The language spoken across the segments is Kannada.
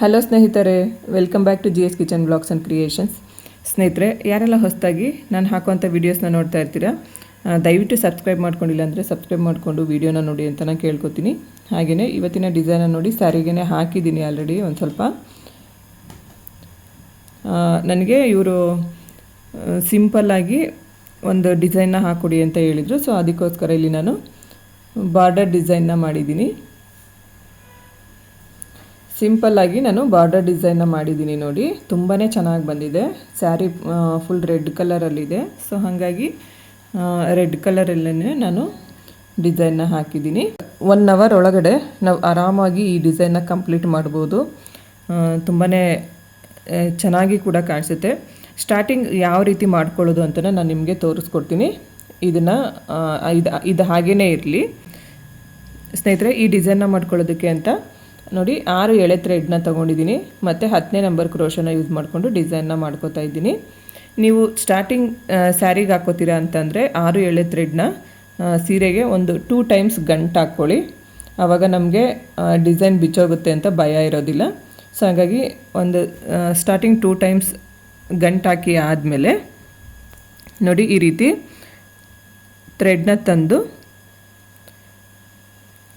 ಹಲೋ ಸ್ನೇಹಿತರೆ welcome back to G S kitchen blogs and creations ಸ್ನೇಹಿತರೆ, ಯಾರೆಲ್ಲ ಹೊಸದಾಗಿ ನಾನು ಹಾಕುವಂಥ ವೀಡಿಯೋಸ್ನ ನೋಡ್ತಾ ಇರ್ತೀರಾ ದಯವಿಟ್ಟು ಸಬ್ಸ್ಕ್ರೈಬ್ ಮಾಡ್ಕೊಂಡಿಲ್ಲ ಅಂದರೆ ಸಬ್ಸ್ಕ್ರೈಬ್ ಮಾಡಿಕೊಂಡು ವೀಡಿಯೋನ ನೋಡಿ ಅಂತ ನಾನು ಕೇಳ್ಕೊತೀನಿ. ಹಾಗೆಯೇ ಇವತ್ತಿನ ಡಿಸೈನ ನೋಡಿ ಸ್ಯಾರಿಗೆನೇ ಹಾಕಿದ್ದೀನಿ ಆಲ್ರೆಡಿ ಒಂದು ಸ್ವಲ್ಪ. ನನಗೆ ಇವರು ಸಿಂಪಲ್ಲಾಗಿ ಒಂದು ಡಿಸೈನ್ನ ಹಾಕ್ಕೊಡಿ ಅಂತ ಹೇಳಿದರು. ಸೊ ಅದಕ್ಕೋಸ್ಕರ ಇಲ್ಲಿ ನಾನು ಬಾರ್ಡರ್ ಡಿಸೈನ್ನ ಮಾಡಿದ್ದೀನಿ. ಸಿಂಪಲ್ಲಾಗಿ ನಾನು ಬಾರ್ಡರ್ ಡಿಸೈನ್ನ ಮಾಡಿದ್ದೀನಿ ನೋಡಿ. ತುಂಬಾ ಚೆನ್ನಾಗಿ ಬಂದಿದೆ. ಸ್ಯಾರಿ ಫುಲ್ ರೆಡ್ ಕಲರಲ್ಲಿದೆ ಸೊ ಹಾಗಾಗಿ ರೆಡ್ ಕಲರಲ್ಲೇ ನಾನು ಡಿಸೈನ್ನ ಹಾಕಿದ್ದೀನಿ. ಒನ್ ಅವರ್ ಒಳಗಡೆ ನಾವು ಆರಾಮಾಗಿ ಈ ಡಿಸೈನ್ನ ಕಂಪ್ಲೀಟ್ ಮಾಡ್ಬೋದು. ತುಂಬಾ ಚೆನ್ನಾಗಿ ಕೂಡ ಕಾಣಿಸುತ್ತೆ. ಸ್ಟಾರ್ಟಿಂಗ್ ಯಾವ ರೀತಿ ಮಾಡ್ಕೊಳ್ಳೋದು ಅಂತ ನಾನು ನಿಮಗೆ ತೋರಿಸ್ಕೊಡ್ತೀನಿ. ಇದನ್ನು ಇದು ಇದು ಹಾಗೇ ಇರಲಿ. ಸ್ನೇಹಿತರೆ, ಈ ಡಿಸೈನ್ನ ಮಾಡ್ಕೊಳ್ಳೋದಕ್ಕೆ ಅಂತ ನೋಡಿ, ಆರು ಎಳೆ ಥ್ರೆಡ್ನ ತೊಗೊಂಡಿದ್ದೀನಿ. ಮತ್ತು ಹತ್ತನೇ ನಂಬರ್ ಕ್ರೋಶನ ಯೂಸ್ ಮಾಡಿಕೊಂಡು ಡಿಸೈನ್ನ ಮಾಡ್ಕೋತಾ ಇದ್ದೀನಿ. ನೀವು ಸ್ಟಾರ್ಟಿಂಗ್ ಸ್ಯಾರಿಗೆ ಹಾಕೋತೀರಾ ಅಂತಂದರೆ ಆರು ಎಳೆ ಥ್ರೆಡ್ನ ಸೀರೆಗೆ ಒಂದು ಟೂ ಟೈಮ್ಸ್ ಗಂಟು ಹಾಕ್ಕೊಳ್ಳಿ. ಆವಾಗ ನಮಗೆ ಡಿಸೈನ್ ಬಿಚ್ಚೋಗುತ್ತೆ ಅಂತ ಭಯ ಇರೋದಿಲ್ಲ. ಸೊ ಹಾಗಾಗಿ ಒಂದು ಸ್ಟಾರ್ಟಿಂಗ್ ಟೂ ಟೈಮ್ಸ್ ಗಂಟು ಹಾಕಿ ಆದಮೇಲೆ ನೋಡಿ ಈ ರೀತಿ ಥ್ರೆಡ್ನ ತಂದು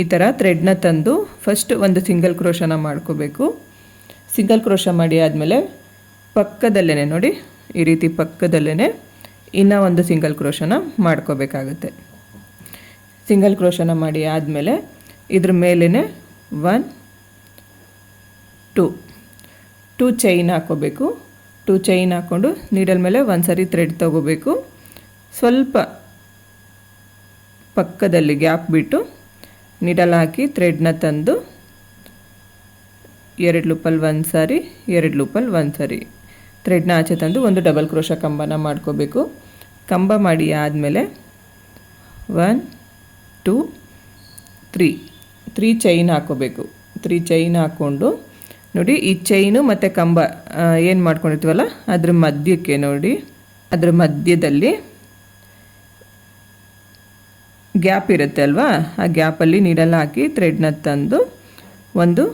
ಈ ಥರ ಥ್ರೆಡ್ನ ತಂದು ಫಸ್ಟ್ ಒಂದು ಸಿಂಗಲ್ ಕ್ರೋಶನ ಮಾಡ್ಕೋಬೇಕು. ಸಿಂಗಲ್ ಕ್ರೋಶ ಮಾಡಿ ಆದಮೇಲೆ ಪಕ್ಕದಲ್ಲೇ ನೋಡಿ, ಈ ರೀತಿ ಪಕ್ಕದಲ್ಲೇ ಇನ್ನೂ ಒಂದು ಸಿಂಗಲ್ ಕ್ರೋಶನ ಮಾಡ್ಕೋಬೇಕಾಗುತ್ತೆ. ಸಿಂಗಲ್ ಕ್ರೋಶನ ಮಾಡಿ ಆದಮೇಲೆ ಇದ್ರ ಮೇಲೇ ಒನ್ ಟೂ ಟೂ ಚೈನ್ ಹಾಕೋಬೇಕು. ಟೂ ಚೈನ್ ಹಾಕ್ಕೊಂಡು ನೀಡಲ್ ಮೇಲೆ ಒಂದು ಸರಿ ಥ್ರೆಡ್ ತೊಗೋಬೇಕು. ಸ್ವಲ್ಪ ಪಕ್ಕದಲ್ಲಿ ಗ್ಯಾಪ್ ಬಿಟ್ಟು ನೀಡಲ್ ಹಾಕಿ ಥ್ರೆಡ್ನ ತಂದು ಎರಡು ಲೂಪಲ್ಲಿ ಒಂದು ಸಾರಿ, ಎರಡು ಲೂಪಲ್ಲಿ ಒಂದು ಸಾರಿ. ಥ್ರೆಡ್ನ ಆಚೆ ತಂದು ಒಂದು ಡಬಲ್ ಕ್ರೋಶ ಕಂಬನ ಮಾಡ್ಕೋಬೇಕು. ಕಂಬ ಮಾಡಿ ಆದಮೇಲೆ one two three three chain ಹಾಕೋಬೇಕು. ತ್ರೀ ಚೈನ್ ಹಾಕ್ಕೊಂಡು ನೋಡಿ, ಈ ಚೈನು ಮತ್ತು ಕಂಬ ಏನು ಮಾಡ್ಕೊಂಡಿರ್ತೀವಲ್ಲ, ಅದ್ರ ಮಧ್ಯಕ್ಕೆ ನೋಡಿ, ಅದ್ರ ಮಧ್ಯದಲ್ಲಿ ಗ್ಯಾಪ್ ಇರುತ್ತೆ ಅಲ್ವಾ? ಆ ಗ್ಯಾಪಲ್ಲಿ ನೀಡಲ್ ಹಾಕಿ ಥ್ರೆಡ್ನ ತಂದು ಒಂದು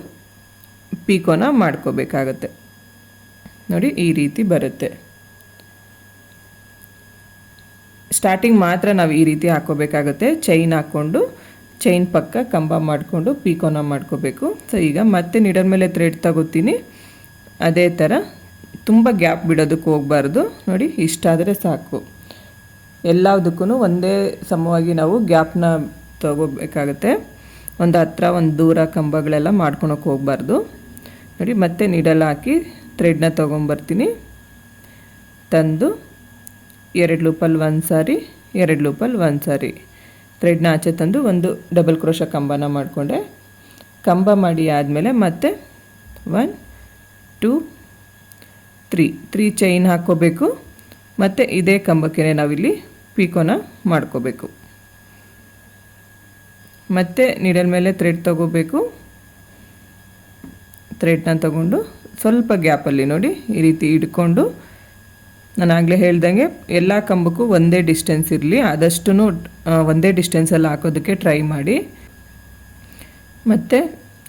ಪೀಕೋನ ಮಾಡ್ಕೋಬೇಕಾಗತ್ತೆ. ನೋಡಿ, ಈ ರೀತಿ ಬರುತ್ತೆ. ಸ್ಟಾರ್ಟಿಂಗ್ ಮಾತ್ರ ನಾವು ಈ ರೀತಿ ಹಾಕ್ಕೋಬೇಕಾಗುತ್ತೆ. ಚೈನ್ ಹಾಕ್ಕೊಂಡು ಚೈನ್ ಪಕ್ಕ ಕಂಬ ಮಾಡಿಕೊಂಡು ಪೀಕೋನ ಮಾಡ್ಕೋಬೇಕು. ಸೊ ಈಗ ಮತ್ತೆ ನಿಡರ್ ಮೇಲೆ ಥ್ರೆಡ್ ತಗೋತೀನಿ. ಅದೇ ಥರ ತುಂಬ ಗ್ಯಾಪ್ ಬಿಡೋದಕ್ಕೆ ಹೋಗಬಾರ್ದು. ನೋಡಿ, ಇಷ್ಟಾದರೆ ಸಾಕು. ಎಲ್ಲದಕ್ಕೂ ಒಂದೇ ಸಮವಾಗಿ ನಾವು ಗ್ಯಾಪ್ನ ತಗೋಬೇಕಾಗತ್ತೆ. ಒಂದು ಹತ್ರ, ಒಂದು ದೂರ ಕಂಬಗಳೆಲ್ಲ ಮಾಡ್ಕೊಳಕ್ಕೆ ಹೋಗಬಾರ್ದು. ನೋಡಿ, ಮತ್ತೆ ನೀಡಲ್ ಹಾಕಿ ಥ್ರೆಡ್ನ ತೊಗೊಂಬರ್ತೀನಿ. ತಂದು ಎರಡು ಲೂಪಲ್ಲಿ ಒಂದು ಸಾರಿ, ಎರಡು ಲೂಪಲ್ಲಿ ಒಂದು ಸಾರಿ. ಥ್ರೆಡ್ನ ಆಚೆ ತಂದು ಒಂದು ಡಬಲ್ ಕ್ರೋಶ ಕಂಬನ ಮಾಡಿಕೊಂಡೆ. ಕಂಬ ಮಾಡಿ ಆದಮೇಲೆ ಮತ್ತೆ one two three three chain ಹಾಕ್ಕೋಬೇಕು. ಮತ್ತು ಇದೇ ಕಂಬಕ್ಕೆ ನಾವಿಲ್ಲಿ ಪೀಕೋನ ಮಾಡ್ಕೋಬೇಕು. ಮತ್ತು ನೀಡಲ್ ಮೇಲೆ ಥ್ರೆಡ್ ತಗೋಬೇಕು. ಥ್ರೆಡ್ನ ತಗೊಂಡು ಸ್ವಲ್ಪ ಗ್ಯಾಪಲ್ಲಿ ನೋಡಿ ಈ ರೀತಿ ಇಟ್ಕೊಂಡು ನಾನು ಆಗಲೇ ಹೇಳ್ದಂಗೆ ಎಲ್ಲ ಕಂಬಕ್ಕೂ ಒಂದೇ ಡಿಸ್ಟೆನ್ಸ್ ಇರಲಿ ಆದಷ್ಟು ಒಂದೇ ಡಿಸ್ಟೆನ್ಸಲ್ಲಿ ಹಾಕೋದಕ್ಕೆ ಟ್ರೈ ಮಾಡಿ. ಮತ್ತು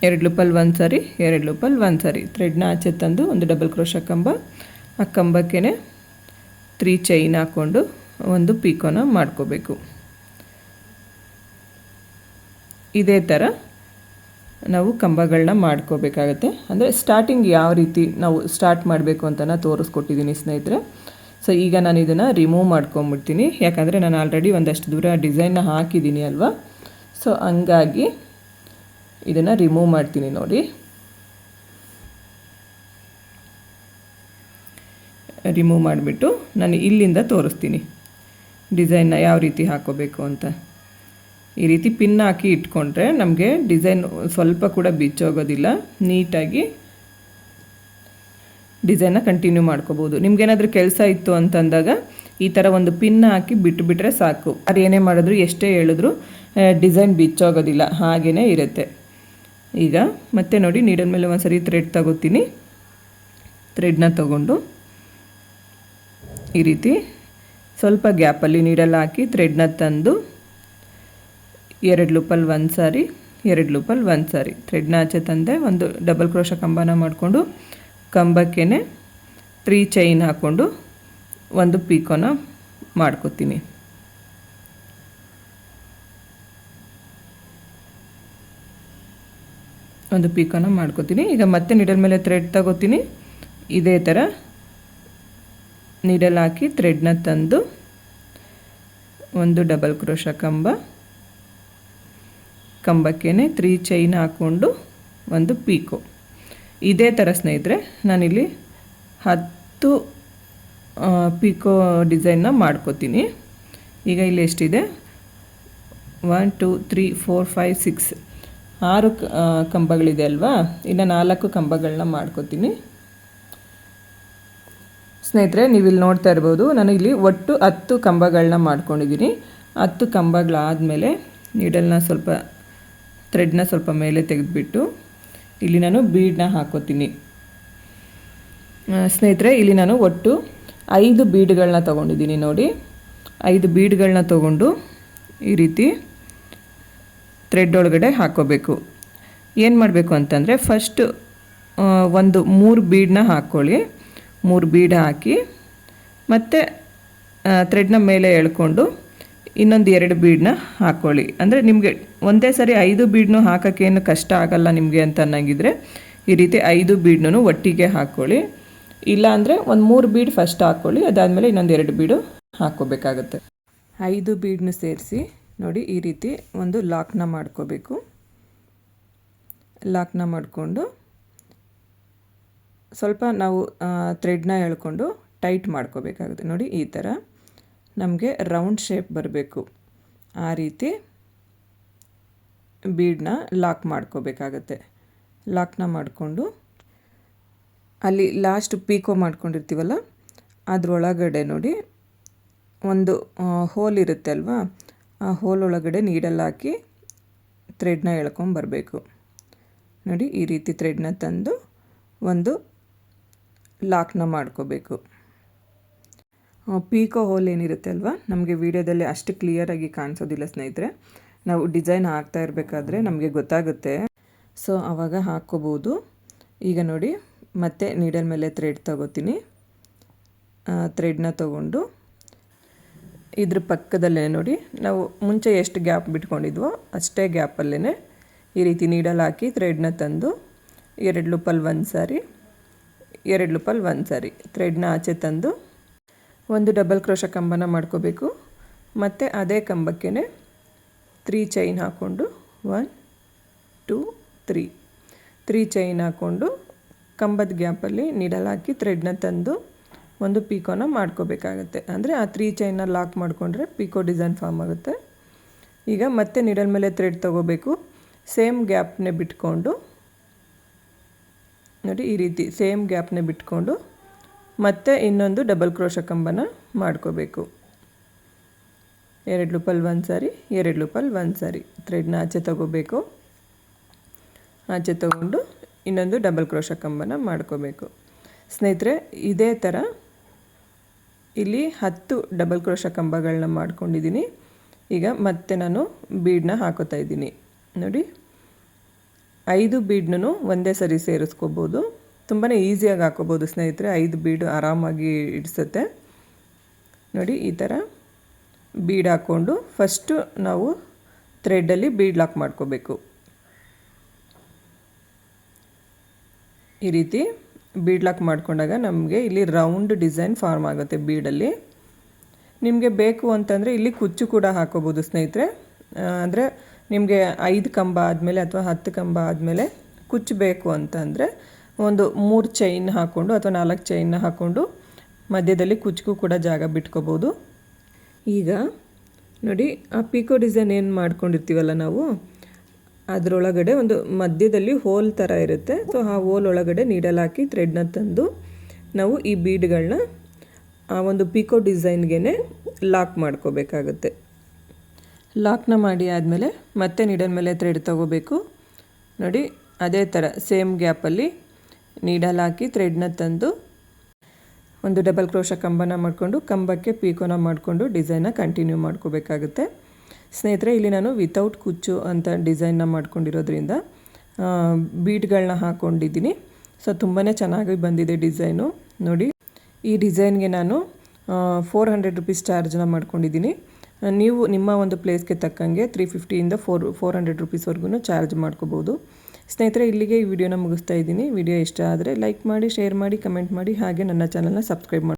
ಎರಡು ಲೂಪಲ್ ಒಂದು ಸಾರಿ, ಎರಡು ಲೂಪಲ್ ಒಂದು ಸಾರಿ. ಥ್ರೆಡ್ನ ಆಚೆ ತಂದು ಒಂದು ಡಬಲ್ ಕ್ರೋಶ ಕಂಬ, ಆ ಕಂಬಕ್ಕೆ ತ್ರೀ ಚೈನ್ ಹಾಕ್ಕೊಂಡು ಒಂದು ಪೀಕೋನ ಮಾಡ್ಕೋಬೇಕು. ಇದೇ ಥರ ನಾವು ಕಂಬಗಳನ್ನ ಮಾಡ್ಕೋಬೇಕಾಗತ್ತೆ. ಅಂದರೆ ಸ್ಟಾರ್ಟಿಂಗ್ ಯಾವ ರೀತಿ ನಾವು ಸ್ಟಾರ್ಟ್ ಮಾಡಬೇಕು ಅಂತ ನಾನು ತೋರಿಸ್ಕೊಟ್ಟಿದ್ದೀನಿ ಸ್ನೇಹಿತರೆ. ಸೊ ಈಗ ನಾನು ಇದನ್ನು ರಿಮೂವ್ ಮಾಡ್ಕೊಂಬಿಡ್ತೀನಿ. ಯಾಕಂದರೆ ನಾನು ಆಲ್ರೆಡಿ ಒಂದಷ್ಟು ದೂರ ಡಿಸೈನ್ನ ಹಾಕಿದ್ದೀನಿ ಅಲ್ವಾ? ಸೊ ಹಂಗಾಗಿ ಇದನ್ನು ರಿಮೂವ್ ಮಾಡ್ತೀನಿ ನೋಡಿ. ರಿಮೂವ್ ಮಾಡಿಬಿಟ್ಟು ನಾನು ಇಲ್ಲಿಂದ ತೋರಿಸ್ತೀನಿ. ಡಿಸೈನ್ನ ಯಾವ ರೀತಿ ಹಾಕೋಬೇಕು ಅಂತ. ಈ ರೀತಿ ಪಿನ್ ಹಾಕಿ ಇಟ್ಕೊಂಡ್ರೆ ನಮಗೆ ಡಿಸೈನ್ ಸ್ವಲ್ಪ ಕೂಡ ಬಿಚ್ಚೋಗೋದಿಲ್ಲ. ನೀಟಾಗಿ ಡಿಸೈನ್ನ ಕಂಟಿನ್ಯೂ ಮಾಡ್ಕೋಬೋದು. ನಿಮ್ಗೇನಾದರೂ ಕೆಲಸ ಇತ್ತು ಅಂತಂದಾಗ ಈ ಥರ ಒಂದು ಪಿನ್ ಹಾಕಿ ಬಿಟ್ಟುಬಿಟ್ರೆ ಸಾಕು. ಅದು ಏನೇ ಮಾಡಿದ್ರು ಎಷ್ಟೇ ಹೇಳಿದ್ರು ಡಿಸೈನ್ ಬಿಚ್ಚೋಗೋದಿಲ್ಲ. ಹಾಗೇ ಇರುತ್ತೆ. ಈಗ ಮತ್ತೆ ನೋಡಿ ನೀಡಲ್ ಮೇಲೆ ಒಂದು ಸರಿ ಥ್ರೆಡ್ ತಗೋತೀನಿ. ಥ್ರೆಡ್ನ ತಗೊಂಡು ಈ ರೀತಿ ಸ್ವಲ್ಪ ಗ್ಯಾಪಲ್ಲಿ ನೀಡಲ್ಲಿ ಹಾಕಿ ಥ್ರೆಡ್ನ ತಂದು ಎರಡು ಲೂಪಲ್ಲಿ ಒಂದು ಸಾರಿ, ಎರಡು ಲೂಪಲ್ಲಿ ಒಂದು ಸಾರಿ. ಥ್ರೆಡ್ನ ಆಚೆ ತಂದೆ ಒಂದು ಡಬಲ್ ಕ್ರೋಶ ಕಂಬನ ಮಾಡಿಕೊಂಡು ಕಂಬಕ್ಕೇ ತ್ರೀ ಚೈನ್ ಹಾಕ್ಕೊಂಡು ಒಂದು ಪೀಕೋನ ಮಾಡ್ಕೋತೀನಿ. ಒಂದು ಪೀಕೋನ ಮಾಡ್ಕೋತೀನಿ. ಈಗ ಮತ್ತೆ ನಿಡಲ್ ಮೇಲೆ ಥ್ರೆಡ್ ತಗೋತೀನಿ. ಇದೇ ಥರ ನೀಡಲ್ ಹಾಕಿ ಥ್ರೆಡ್ನ ತಂದು ಒಂದು ಡಬಲ್ ಕ್ರೋಶ ಕಂಬ ಕಂಬಕ್ಕೇ ತ್ರೀ ಚೈನ್ ಹಾಕ್ಕೊಂಡು ಒಂದು ಪೀಕೋ. ಇದೇ ಥರ ಸ್ನೇಹಿತರೆ, ನಾನಿಲ್ಲಿ ಹತ್ತು ಪೀಕೋ ಡಿಸೈನ್ನ ಮಾಡ್ಕೋತೀನಿ. ಈಗ ಇಲ್ಲಿ ಎಷ್ಟಿದೆ? One two three four five six ಆರು ಕಂಬಗಳಿದೆ ಅಲ್ವಾ? ಇನ್ನು ನಾಲ್ಕು ಕಂಬಗಳನ್ನ ಮಾಡ್ಕೋತೀನಿ. ಸ್ನೇಹಿತರೆ ನೀವು ಇಲ್ಲಿ ನೋಡ್ತಾ ಇರ್ಬೋದು, ನಾನು ಇಲ್ಲಿ ಒಟ್ಟು ಹತ್ತು ಕಂಬಗಳನ್ನ ಮಾಡ್ಕೊಂಡಿದ್ದೀನಿ. ಹತ್ತು ಕಂಬಗಳಾದಮೇಲೆ ನೀಡಲ್ನ ಸ್ವಲ್ಪ ಥ್ರೆಡ್ನ ಸ್ವಲ್ಪ ಮೇಲೆ ತೆಗೆದುಬಿಟ್ಟು ಇಲ್ಲಿ ನಾನು ಬೀಡನ್ನ ಹಾಕೋತೀನಿ. ಸ್ನೇಹಿತರೆ, ಇಲ್ಲಿ ನಾನು ಒಟ್ಟು ಐದು ಬೀಡ್ಗಳನ್ನ ತೊಗೊಂಡಿದ್ದೀನಿ ನೋಡಿ. ಐದು ಬೀಡ್ಗಳನ್ನ ತೊಗೊಂಡು ಈ ರೀತಿ ಥ್ರೆಡ್ ಒಳಗಡೆ ಹಾಕೋಬೇಕು. ಏನು ಮಾಡಬೇಕು ಅಂತಂದರೆ ಫಸ್ಟು ಒಂದು ಮೂರು ಬೀಡನ್ನ ಹಾಕ್ಕೊಳ್ಳಿ. ಮೂರು ಬೀಡ್ ಹಾಕಿ ಮತ್ತು ಥ್ರೆಡ್ನ ಮೇಲೆ ಎಳ್ಕೊಂಡು ಇನ್ನೊಂದು ಎರಡು ಬೀಡನ್ನ ಹಾಕ್ಕೊಳ್ಳಿ ಅಂದರೆ ನಿಮಗೆ ಒಂದೇ ಸರಿ ಐದು ಬೀಡ್ನು ಹಾಕೋಕ್ಕೇನು ಕಷ್ಟ ಆಗಲ್ಲ ನಿಮಗೆ ಅಂತ ಅನ್ನಂಗಿದ್ರೆ ಈ ರೀತಿ ಐದು ಬೀಡ್ನೂ ಒಟ್ಟಿಗೆ ಹಾಕ್ಕೊಳ್ಳಿ ಇಲ್ಲ ಅಂದರೆ ಒಂದು ಮೂರು ಬೀಡ್ ಫಸ್ಟ್ ಹಾಕ್ಕೊಳ್ಳಿ ಅದಾದಮೇಲೆ ಇನ್ನೊಂದು ಎರಡು ಬೀಡು ಹಾಕ್ಕೋಬೇಕಾಗುತ್ತೆ. ಐದು ಬೀಡ್ನು ಸೇರಿಸಿ ನೋಡಿ ಈ ರೀತಿ ಒಂದು ಲಾಕ್ನ ಮಾಡ್ಕೋಬೇಕು. ಲಾಕ್ನ ಮಾಡಿಕೊಂಡು ಸ್ವಲ್ಪ ನಾವು ಥ್ರೆಡ್ನ ಎಳ್ಕೊಂಡು ಟೈಟ್ ಮಾಡ್ಕೋಬೇಕಾಗುತ್ತೆ. ನೋಡಿ, ಈ ಥರ ನಮಗೆ ರೌಂಡ್ ಶೇಪ್ ಬರಬೇಕು. ಆ ರೀತಿ ಬೀಡನ್ನ ಲಾಕ್ ಮಾಡ್ಕೋಬೇಕಾಗತ್ತೆ. ಲಾಕ್ನ ಮಾಡಿಕೊಂಡು, ಅಲ್ಲಿ ಲಾಸ್ಟ್ ಪೀಕೋ ಮಾಡ್ಕೊಂಡಿರ್ತೀವಲ್ಲ, ಅದರೊಳಗಡೆ ನೋಡಿ ಒಂದು ಹೋಲ್ ಇರುತ್ತೆ ಅಲ್ವಾ? ಆ ಹೋಲ್ ಒಳಗಡೆ ನೀಡಲ್ಲಿ ಹಾಕಿ ಥ್ರೆಡ್ನ ಎಳ್ಕೊಂಬರಬೇಕು. ನೋಡಿ, ಈ ರೀತಿ ಥ್ರೆಡ್ನ ತಂದು ಒಂದು ಲಾಕ್ನ ಮಾಡ್ಕೋಬೇಕು. ಪೀಕೋ ಹೋಲ್ ಏನಿರುತ್ತೆ ಅಲ್ವಾ? ನಮಗೆ ವಿಡಿಯೋದಲ್ಲಿ ಅಷ್ಟು ಕ್ಲಿಯರಾಗಿ ಕಾಣಿಸೋದಿಲ್ಲ ಸ್ನೇಹಿತರೆ. ನಾವು ಡಿಸೈನ್ ಹಾಕ್ತಾ ಇರಬೇಕಾದ್ರೆ ನಮಗೆ ಗೊತ್ತಾಗುತ್ತೆ. ಸೊ ಆವಾಗ ಹಾಕ್ಕೋಬೋದು. ಈಗ ನೋಡಿ, ಮತ್ತೆ ನೀಡಲ್ ಮೇಲೆ ಥ್ರೆಡ್ ತಗೋತೀನಿ. ಥ್ರೆಡ್ನ ತಗೊಂಡು ಇದ್ರ ಪಕ್ಕದಲ್ಲೇ ನೋಡಿ, ನಾವು ಮುಂಚೆ ಎಷ್ಟು ಗ್ಯಾಪ್ ಬಿಟ್ಕೊಂಡಿದ್ವೋ ಅಷ್ಟೇ ಗ್ಯಾಪಲ್ಲೇ ಈ ರೀತಿ ನೀಡಲ್ ಹಾಕಿ ಥ್ರೆಡ್ನ ತಂದು ಎರಡು ಲೂಪಲ್ಲಿ ಒಂದು ಸಾರಿ ಎರಡು ಲೂಪಲ್ಲಿ ಒಂದು ಸಾರಿ. ಥ್ರೆಡ್ನ ಆಚೆ ತಂದು ಒಂದು ಡಬಲ್ ಕ್ರೋಶ ಕಂಬನ ಮಾಡ್ಕೋಬೇಕು. ಮತ್ತು ಅದೇ ಕಂಬಕ್ಕೆ ತ್ರೀ ಚೈನ್ ಹಾಕ್ಕೊಂಡು one, two, three. Three chain ಹಾಕ್ಕೊಂಡು ಕಂಬದ ಗ್ಯಾಪಲ್ಲಿ ನೀಡಲ್ ಹಾಕಿ ಥ್ರೆಡ್ನ ತಂದು ಒಂದು ಪೀಕೋನ ಮಾಡ್ಕೋಬೇಕಾಗತ್ತೆ. ಅಂದರೆ ಆ ತ್ರೀ ಚೈನ್ನ ಲಾಕ್ ಮಾಡಿಕೊಂಡ್ರೆ ಪೀಕೋ ಡಿಸೈನ್ ಫಾರ್ಮ್ ಆಗುತ್ತೆ. ಈಗ ಮತ್ತೆ ನಿಡಲ್ ಮೇಲೆ ಥ್ರೆಡ್ ತೊಗೋಬೇಕು. ಸೇಮ್ ಗ್ಯಾಪ್ನೇ ಬಿಟ್ಕೊಂಡು ನೋಡಿ ಈ ರೀತಿ ಸೇಮ್ ಗ್ಯಾಪ್ನ ಬಿಟ್ಕೊಂಡು ಮತ್ತೆ ಇನ್ನೊಂದು ಡಬಲ್ ಕ್ರೋಶ ಕಂಬನ ಮಾಡ್ಕೋಬೇಕು. ಎರಡು ಲೂಪಲ್ ಒಂದು ಸಾರಿ, ಎರಡು ಲೂಪಲ್ ಒಂದು ಸಾರಿ. ಥ್ರೆಡ್ನ ಆಚೆ ತಗೋಬೇಕು. ಆಚೆ ತಗೊಂಡು ಇನ್ನೊಂದು ಡಬಲ್ ಕ್ರೋಶ ಕಂಬನ ಮಾಡ್ಕೋಬೇಕು. ಸ್ನೇಹಿತರೆ, ಇದೇ ಥರ ಇಲ್ಲಿ ಹತ್ತು ಡಬಲ್ ಕ್ರೋಶ ಕಂಬಗಳನ್ನ ಮಾಡ್ಕೊಂಡಿದ್ದೀನಿ. ಈಗ ಮತ್ತೆ ನಾನು ಬೀಡನ್ನ ಹಾಕೋತಾ ಇದ್ದೀನಿ. ನೋಡಿ. ಐದು ಬೀಡ್ನೂ ಒಂದೇ ಸರಿ ಸೇರಿಸ್ಕೋಬೋದು. ತುಂಬಾ ಈಸಿಯಾಗಿ ಹಾಕೋಬೋದು ಸ್ನೇಹಿತರೆ. ಐದು ಬೀಡು ಆರಾಮಾಗಿ ಇಡಿಸುತ್ತೆ. ನೋಡಿ, ಈ ಥರ ಬೀಡ್ ಹಾಕ್ಕೊಂಡು ಫಸ್ಟು ನಾವು ಥ್ರೆಡ್ಡಲ್ಲಿ ಬೀಡ್ ಲಾಕ್ ಮಾಡ್ಕೋಬೇಕು. ಈ ರೀತಿ ಬೀಡ್ ಲಾಕ್ ಮಾಡ್ಕೊಂಡಾಗ ನಮಗೆ ಇಲ್ಲಿ ರೌಂಡ್ ಡಿಸೈನ್ ಫಾರ್ಮ್ ಆಗುತ್ತೆ ಬೀಡಲ್ಲಿ. ನಿಮಗೆ ಬೇಕು ಅಂತಂದರೆ ಇಲ್ಲಿ ಕುಚ್ಚು ಕೂಡ ಹಾಕೋಬೋದು ಸ್ನೇಹಿತರೆ. ಅಂದರೆ ನಿಮಗೆ ಐದು ಕಂಬ ಆದಮೇಲೆ ಅಥವಾ ಹತ್ತು ಕಂಬ ಆದಮೇಲೆ ಕುಚ್ಚಬೇಕು ಅಂತಂದರೆ ಒಂದು ಮೂರು ಚೈನ್ ಹಾಕ್ಕೊಂಡು ಅಥವಾ ನಾಲ್ಕು ಚೈನ್ನ ಹಾಕ್ಕೊಂಡು ಮಧ್ಯದಲ್ಲಿ ಕುಚ್ಚಿಗೂ ಕೂಡ ಜಾಗ ಬಿಟ್ಕೋಬೋದು. ಈಗ ನೋಡಿ, ಆ ಪಿಕೋ ಡಿಸೈನ್ ಏನು ಮಾಡ್ಕೊಂಡಿರ್ತೀವಲ್ಲ ನಾವು? ಅದರೊಳಗಡೆ ಒಂದು ಮಧ್ಯದಲ್ಲಿ ಹೋಲ್ ಥರ ಇರುತ್ತೆ. ಸೊ ಆ ಹೋಲ್ ಒಳಗಡೆ ನೀಡಲ್ ಹಾಕಿ ಥ್ರೆಡ್ನ ತಂದು ನಾವು ಈ ಬೀಡ್ಗಳನ್ನ ಆ ಒಂದು ಪಿಕೋ ಡಿಸೈನ್ಗೆ ಲಾಕ್ ಮಾಡ್ಕೋಬೇಕಾಗುತ್ತೆ. ಲಾಕ್ನ ಮಾಡಿ ಆದಮೇಲೆ ಮತ್ತೆ ನೀಡಲ್ ಮೇಲೆ ಥ್ರೆಡ್ ತಗೋಬೇಕು. ನೋಡಿ, ಅದೇ ಥರ ಸೇಮ್ ಗ್ಯಾಪಲ್ಲಿ ನೀಡಲ್ ಹಾಕಿ ಥ್ರೆಡ್ನ ತಂದು ಒಂದು ಡಬಲ್ ಕ್ರೋಶ ಕಂಬನ ಮಾಡಿಕೊಂಡು, ಕಂಬಕ್ಕೆ ಪೀಕೋನ ಮಾಡಿಕೊಂಡು ಡಿಸೈನ್ನ ಕಂಟಿನ್ಯೂ ಮಾಡ್ಕೋಬೇಕಾಗುತ್ತೆ. ಸ್ನೇಹಿತರೆ, ಇಲ್ಲಿ ನಾನು ವಿತೌಟ್ ಕುಚ್ಚು ಅಂತ ಡಿಸೈನ್ನ ಮಾಡ್ಕೊಂಡಿರೋದ್ರಿಂದ ಬೀಟ್ಗಳನ್ನ ಹಾಕ್ಕೊಂಡಿದ್ದೀನಿ ಸೊ ತುಂಬಾ ಚೆನ್ನಾಗಿ ಬಂದಿದೆ ಡಿಸೈನು ನೋಡಿ, ಈ ಡಿಸೈನ್ಗೆ ನಾನು ಫೋರ್ ಹಂಡ್ರೆಡ್ ರುಪೀಸ್ ಚಾರ್ಜನ್ನ ಮಾಡ್ಕೊಂಡಿದ್ದೀನಿ. ನೀವು ನಿಮ್ಮ ಒಂದು ಪ್ಲೇಸ್ಗೆ ತಕ್ಕಂಗೆ ತ್ರೀ ಫಿಫ್ಟಿಯಿಂದ ಫೋರ್ ಫೋರ್ ಹಂಡ್ರೆಡ್ ರುಪೀಸ್ವರೆಗೂ ಚಾರ್ಜ್ ಮಾಡ್ಕೋಬೋದು. ಸ್ನೇಹಿತರೆ, ಇಲ್ಲಿಗೆ ಈ ವಿಡಿಯೋನ ಮುಗಿಸ್ತಾ ಇದ್ದೀನಿ. ವಿಡಿಯೋ ಇಷ್ಟ ಆದರೆ ಲೈಕ್ ಮಾಡಿ ಶೇರ್ ಮಾಡಿ ಕಮೆಂಟ್ ಮಾಡಿ, ಹಾಗೆ ನನ್ನ ಚಾನಲ್ನ ಸಬ್ಸ್ಕ್ರೈಬ್ ಮಾಡಿ